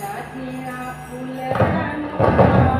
જાતિના ફૂલડાનો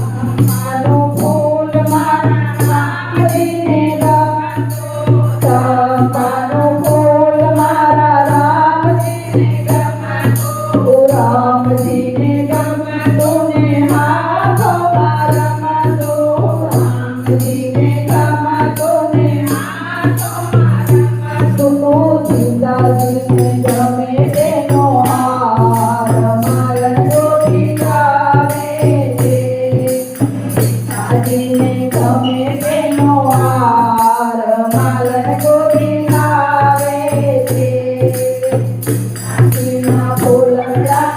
રાજીને ગમે તેનો હાર માલન ગોવિંદ આવે છે ફૂલડા